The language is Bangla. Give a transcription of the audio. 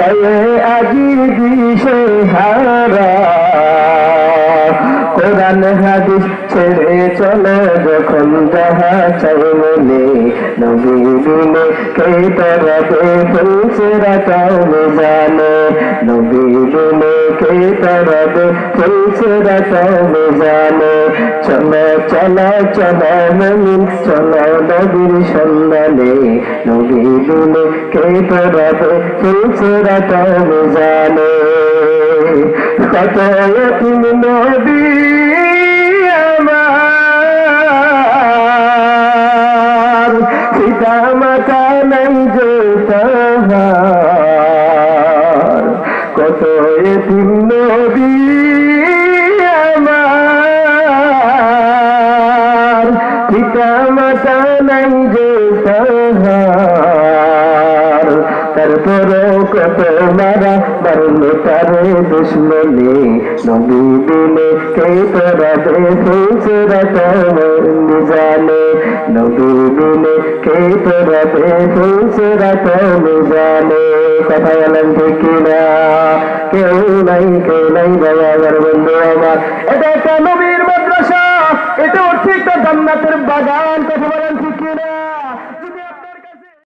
হয়ে আজি দিশে হারা। কোরআন, হাদিস ছেড়ে চলে যখন যাহা চাই মনে। নবী বিনে কে তরাবে ফুলছে রাখাও জানে। নবী বিনে কে তরাবে ফুলছে রাখাও জানে? চলো চলো চলো মমিন চলো নাই যে নবী আমার। পিতা, মাতা নাই যে তাহার তারপরও কত মারা বারলো তারে দুশ্মনে। নবী দিলে কে তোরা দে ফুলসরা তোমার নবী দিলে কে তোরা দে ফুলসরা তুমি জানে। কথা বলেন ঠিক না বন্ধু আমার। এটা একটা নবীর মাদ্রাসা। এটা ঠিক জান্নাতের বাগান কথা বলেন ঠিক না